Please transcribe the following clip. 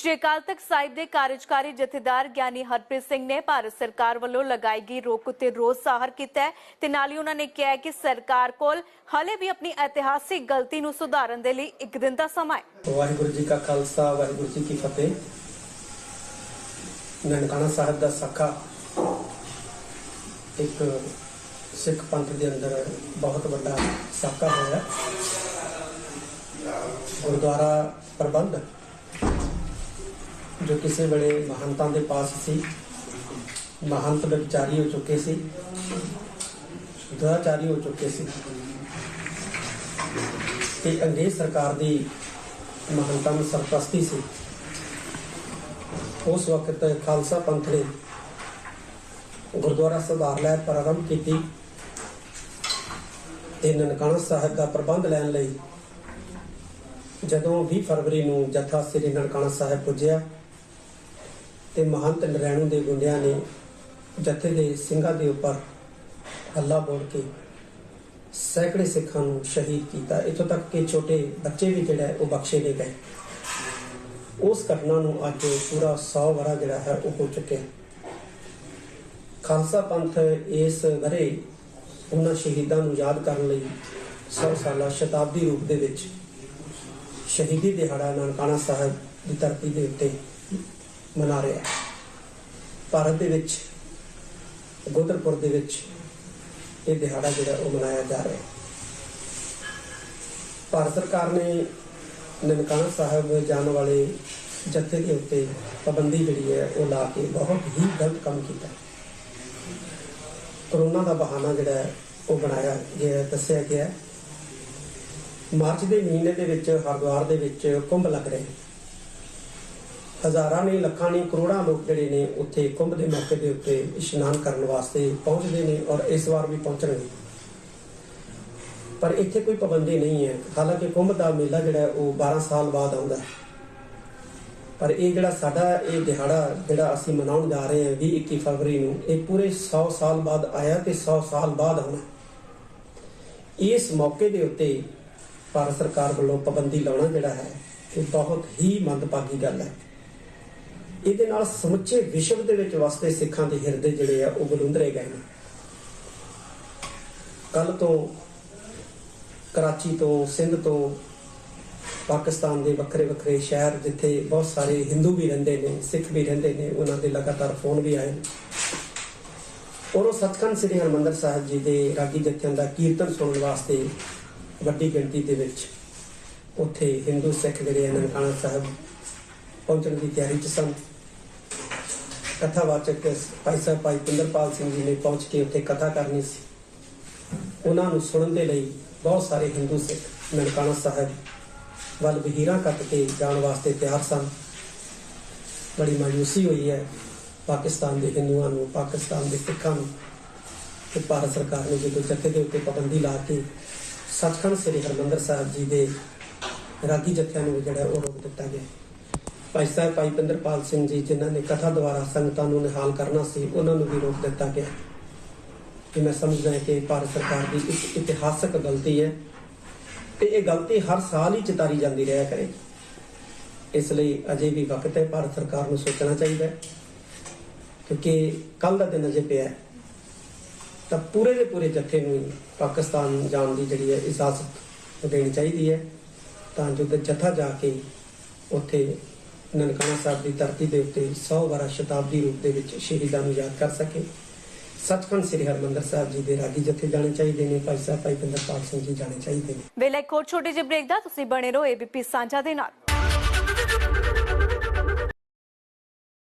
ਸ਼੍ਰੀ ਅਕਾਲ ਤਖਤ ਸਾਹਿਬ ਦੇ ਕਾਰਜਕਾਰੀ ਜਥੇਦਾਰ ਗਿਆਨੀ ਹਰਪ੍ਰੀਤ ਸਿੰਘ ਨੇ ਭਾਰਤ ਸਰਕਾਰ ਵੱਲੋਂ ਲਗਾਈ ਗਈ ਰੋਕ ਉੱਤੇ ਰੋਸ ਜ਼ਾਹਰ ਕੀਤਾ ਹੈ ਤੇ ਨਾਲ ਹੀ ਉਹਨਾਂ ਨੇ ਕਿਹਾ ਕਿ ਸਰਕਾਰ ਕੋਲ ਹਲੇ ਵੀ ਆਪਣੀ ਇਤਿਹਾਸਿਕ ਗਲਤੀ ਨੂੰ ਸੁਧਾਰਨ ਦੇ ਲਈ ਇੱਕ ਦਿਨ ਦਾ ਸਮਾਂ ਹੈ। ਵਾਹਿਗੁਰੂ ਜੀ ਕਾ ਖਾਲਸਾ, ਵਾਹਿਗੁਰੂ ਜੀ ਕੀ ਫਤਿਹ। ਨਨਕਾਣਾ ਸਾਹਿਬ ਦਾ ਸਾਖਾ ਇੱਕ ਸਿੱਖ ਪੰਥ ਦੇ ਅੰਦਰ ਬਹੁਤ ਵੱਡਾ ਸਾਖਾ ਹੋਇਆ। ਗੁਰਦੁਆਰਾ ਪ੍ਰਬੰਧ ਜੋ ਕਿਸੇ ਵੇਲੇ ਮਹੰਤਾਂ ਦੇ ਪਾਸ ਸੀ, ਮਹੰਤ ਵਿਚਾਰੀ ਹੋ ਚੁੱਕੇ ਸੀ ਦੁਆਚਾਰੀ ਹੋ ਚੁੱਕੇ ਸੀ। ਤੇ ਅੰਗਰੇਜ਼ ਸਰਕਾਰ ਦੀ ਮਹੰਤਾਂ ਨੂੰ ਸਰਪ੍ਰਸਤੀ ਸੀ। ਉਸ ਵਕਤ ਖਾਲਸਾ ਪੰਥ ਨੇ ਗੁਰਦੁਆਰਾ ਸੁਧਾਰ ਲੈ ਪ੍ਰਾਰੰਭ ਕੀਤੀ ਤੇ ਨਨਕਾਣਾ ਸਾਹਿਬ ਦਾ ਪ੍ਰਬੰਧ ਲੈਣ ਲਈ ਜਦੋਂ 20 ਫਰਵਰੀ ਨੂੰ ਜਥਾ ਸ੍ਰੀ ਨਨਕਾਣਾ ਸਾਹਿਬ ਪੁੱਜਿਆ ਤੇ ਮਹੰਤ ਨਰੈਣੂ ਦੇ ਗੁੰਡਿਆਂ ਨੇ ਜਥੇ ਦੇ ਸਿੰਘਾਂ ਦੇ ਉੱਪਰ ਹੱਲਾ ਬੋਲ ਕੇ ਸੈਂਕੜੇ ਸਿੱਖਾਂ ਨੂੰ ਸ਼ਹੀਦ ਕੀਤਾ। ਇਥੋਂ ਤੱਕ ਕਿ ਛੋਟੇ ਬੱਚੇ ਵੀ ਜਿਹੜਾ ਹੈ ਉਹ ਬਖਸ਼ੇ ਨਹੀਂ ਗਏ। ਉਸ ਘਟਨਾ ਨੂੰ ਅੱਜ ਪੂਰਾ 100 ਵਰਾ ਜਿਹੜਾ ਹੈ ਉਹ ਹੋ ਚੁੱਕਿਆ ਖਾਲਸਾ ਪੰਥ ਇਸ ਵਰੇ ਉਹਨਾਂ ਸ਼ਹੀਦਾਂ ਨੂੰ ਯਾਦ ਕਰਨ ਲਈ 100 ਸਾਲਾ ਸ਼ਤਾਬਦੀ ਰੂਪ ਦੇ ਵਿੱਚ ਸ਼ਹੀਦੀ ਦਿਹਾੜਾ ਨਨਕਾਣਾ ਸਾਹਿਬ ਦੀ ਧਰਤੀ ਦੇ ਉੱਤੇ ਮਨਾ ਰਿਹਾ ਹੈ। ਭਾਰਤ ਦੇ ਵਿੱਚ ਗੋਦਰਪੁਰ ਦੇ ਵਿੱਚ ਇਹ ਦਿਹਾੜਾ ਜਿਹੜਾ ਉਹ ਮਨਾਇਆ ਜਾ ਰਿਹਾ ਹੈ। ਭਾਰਤ ਸਰਕਾਰ ਨੇ ਨਨਕਾਣਾ ਸਾਹਿਬ ਜਾਣ ਵਾਲੇ ਜੱਥੇ ਦੇ ਉੱਤੇ ਪਾਬੰਦੀ ਜਿਹੜੀ ਹੈ, ਉਹ ਲਾ ਕੇ ਬਹੁਤ ਹੀ ਗਲਤ ਕੰਮ ਕੀਤਾ ਕਰੋਨਾ ਦਾ ਬਹਾਨਾ ਜਿਹੜਾ ਹੈ, ਉਹ ਬਣਾਇਆ ਗਿਆ ਦੱਸਿਆ ਗਿਆ ਮਾਰਚ ਦੇ ਮਹੀਨੇ ਦੇ ਵਿੱਚ, ਹਰਿਦੁਆਰ ਦੇ ਵਿੱਚ ਕੁੰਭ ਲੱਗ ਰਹੇ ਹਜ਼ਾਰਾਂ ਨੇ ਲੱਖਾਂ ਨੇ ਕਰੋੜਾਂ ਲੋਕ ਜਿਹੜੇ ਨੇ ਉੱਥੇ ਕੁੰਭ ਦੇ ਮੌਕੇ ਦੇ ਉੱਤੇ ਇਸ਼ਨਾਨ ਕਰਨ ਵਾਸਤੇ ਪਹੁੰਚਦੇ ਨੇ ਔਰ ਇਸ ਵਾਰ ਵੀ ਪਹੁੰਚਣਗੇ। ਪਰ ਇੱਥੇ ਕੋਈ ਪਾਬੰਦੀ ਨਹੀਂ ਹੈ। ਹਾਲਾਂਕਿ ਕੁੰਭ ਦਾ ਮੇਲਾ ਜਿਹੜਾ ਉਹ 12 ਸਾਲ ਬਾਅਦ ਆਉਂਦਾ ਹੈ। ਪਰ ਇਹ ਜਿਹੜਾ ਸਾਡਾ ਇਹ ਦਿਹਾੜਾ ਜਿਹੜਾ ਅਸੀਂ ਮਨਾਉਣ ਜਾ ਰਹੇ ਹਾਂ 20 21 ਫਰਵਰੀ ਨੂੰ, ਇਹ ਪੂਰੇ 100 ਸਾਲ ਬਾਅਦ ਆਇਆ ਤੇ 100 ਸਾਲ ਬਾਅਦ ਆਉਣਾ ਇਸ ਮੌਕੇ ਦੇ ਉੱਤੇ ਭਾਰਤ ਸਰਕਾਰ ਵੱਲੋਂ ਪਾਬੰਦੀ ਲਾਉਣਾ ਜਿਹੜਾ ਹੈ, ਇਹ ਬਹੁਤ ਹੀ ਮੰਦਭਾਗੀ ਗੱਲ ਹੈ। ਇਹਦੇ ਨਾਲ ਸਮੁੱਚੇ ਵਿਸ਼ਵ ਦੇ ਵਿੱਚ ਵਸਦੇ ਸਿੱਖਾਂ ਦੇ ਹਿਰਦੇ ਜਿਹੜੇ ਆ, ਉਹ ਬਲੁੰਦਰੇ ਗਏ ਨੇ। ਕੱਲ ਤੋਂ ਕਰਾਚੀ ਤੋਂ, ਸਿੰਧ ਤੋਂ, ਪਾਕਿਸਤਾਨ ਦੇ ਵੱਖਰੇ ਵੱਖਰੇ ਸ਼ਹਿਰ ਜਿੱਥੇ ਬਹੁਤ ਸਾਰੇ ਹਿੰਦੂ ਵੀ ਰਹਿੰਦੇ ਨੇ, ਸਿੱਖ ਵੀ ਰਹਿੰਦੇ ਨੇ, ਉਹਨਾਂ ਦੇ ਲਗਾਤਾਰ ਫੋਨ ਵੀ ਆਏ ਨੇ। ਔਰ ਉਹ ਸੱਚਖੰਡ ਸ੍ਰੀ ਹਰਿਮੰਦਰ ਸਾਹਿਬ ਜੀ ਦੇ ਰਾਗੀ ਜਥਿਆਂ ਦਾ ਕੀਰਤਨ ਸੁਣਨ ਵਾਸਤੇ ਵੱਡੀ ਗਿਣਤੀ ਦੇ ਵਿੱਚ ਉੱਥੇ ਹਿੰਦੂ ਸਿੱਖ ਜਿਹੜੇ ਨਨਕਾਣਾ ਸਾਹਿਬ ਪਹੁੰਚਣ ਦੀ ਤਿਆਰੀ 'ਚ ਸਨ। ਕਥਾਵਾਚਕ ਭਾਈ ਸਾਹਿਬ, ਭਾਈ ਪਿੰਦਰਪਾਲ ਸਿੰਘ ਜੀ ਨੇ ਪਹੁੰਚ ਕੇ ਉੱਥੇ ਕਥਾ ਕਰਨੀ ਸੀ। ਉਹਨਾਂ ਨੂੰ ਸੁਣਨ ਦੇ ਲਈ ਬਹੁਤ ਸਾਰੇ ਹਿੰਦੂ ਸਿੱਖ ਨਨਕਾਣਾ ਸਾਹਿਬ ਵੱਲ ਵਹੀਰਾਂ ਕੱਟ ਕੇ ਜਾਣ ਵਾਸਤੇ ਤਿਆਰ ਸਨ। ਬੜੀ ਮਾਯੂਸੀ ਹੋਈ ਹੈ। ਪਾਕਿਸਤਾਨ ਦੇ ਹਿੰਦੂਆਂ ਨੂੰ, ਪਾਕਿਸਤਾਨ ਦੇ ਸਿੱਖਾਂ ਨੂੰ ਤੇ ਭਾਰਤ ਸਰਕਾਰ ਨੇ ਜਦੋਂ ਜੱਥੇ ਦੇ ਉੱਤੇ ਪਾਬੰਦੀ ਲਾ ਕੇ ਸੱਚਖੰਡ ਸ੍ਰੀ ਹਰਿਮੰਦਰ ਸਾਹਿਬ ਜੀ ਦੇ ਰਾਗੀ ਜੱਥਿਆਂ ਨੂੰ ਜਿਹੜਾ ਉਹ ਰੋਕ ਦਿੱਤਾ ਗਿਆ। ਭਾਈ ਸਾਹਿਬ, ਭਾਈ ਪਿੰਦਰਪਾਲ ਸਿੰਘ ਜੀ, ਜਿਨ੍ਹਾਂ ਨੇ ਕਥਾ ਦੁਆਰਾ ਸੰਗਤਾਂ ਨੂੰ ਨਿਹਾਲ ਕਰਨਾ ਸੀ, ਉਹਨਾਂ ਨੂੰ ਵੀ ਰੋਕ ਦਿੱਤਾ ਗਿਆ ਕਿ ਮੈਂ ਸਮਝਦਾ ਹਾਂ ਕਿ ਭਾਰਤ ਸਰਕਾਰ ਦੀ ਇੱਕ ਇਤਿਹਾਸਕ ਗਲਤੀ ਹੈ ਤੇ ਇਹ ਗਲਤੀ ਹਰ ਸਾਲ ਹੀ ਚਿਤਾਰੀ ਜਾਂਦੀ ਰਿਹਾ ਕਰੇਗੀ ਇਸ ਲਈ ਅਜੇ ਵੀ ਵਕਤ ਹੈ, ਭਾਰਤ ਸਰਕਾਰ ਨੂੰ ਸੋਚਣਾ ਚਾਹੀਦਾ ਹੈ। ਕਿਉਂਕਿ ਕੱਲ ਦਾ ਦਿਨ ਅਜੇ ਪਿਆ ਤਾਂ ਪੂਰੇ ਦੇ ਪੂਰੇ ਜੱਥੇ ਨੂੰ ਪਾਕਿਸਤਾਨ ਜਾਣ ਦੀ ਜਿਹੜੀ ਹੈ ਇਜਾਜ਼ਤ ਦੇਣੀ ਚਾਹੀਦੀ ਹੈ। ਤਾਂ ਜੋ ਕਿ ਜਥਾ ਜਾ ਕੇ ਉੱਥੇ ਨਨਕਾਣਾ ਸਾਹਿਬ ਦੀ ਧਰਤੀ ਦੇ ਉੱਤੇ 100 ਵਾਰਾ ਸ਼ਤਾਬਦੀ ਰੂਪ ਦੇ ਵਿੱਚ ਸ਼ਹੀਦਾਂ ਨੂੰ ਯਾਦ ਕਰ ਸਕੇ। ਸੱਚਖੰਡ ਸ੍ਰੀ ਹਰਿਮੰਦਰ ਸਾਹਿਬ ਜੀ ਦੇ ਰਾਗੀ ਜਥੇ ਜਾਣੇ ਚਾਹੀਦੇ ਨੇ, ਭਾਈ ਸਾਹਿਬ ਭਾਈ ਪਿੰਦਰਪਾਲ ਸਿੰਘ ਜੀ ਜਾਣੇ ਚਾਹੀਦੇ ਨੇ। ਵੇਲੇ ਇੱਕ ਹੋਰ ਛੋਟੇ ਜਿਹੇ ਬ੍ਰੇਕ ਦਾ, ਤੁਸੀਂ ਬਣੇ ਰਹੋ ਏਬੀਪੀ ਸਾਂਝਾ ਦੇ ਨਾਲ।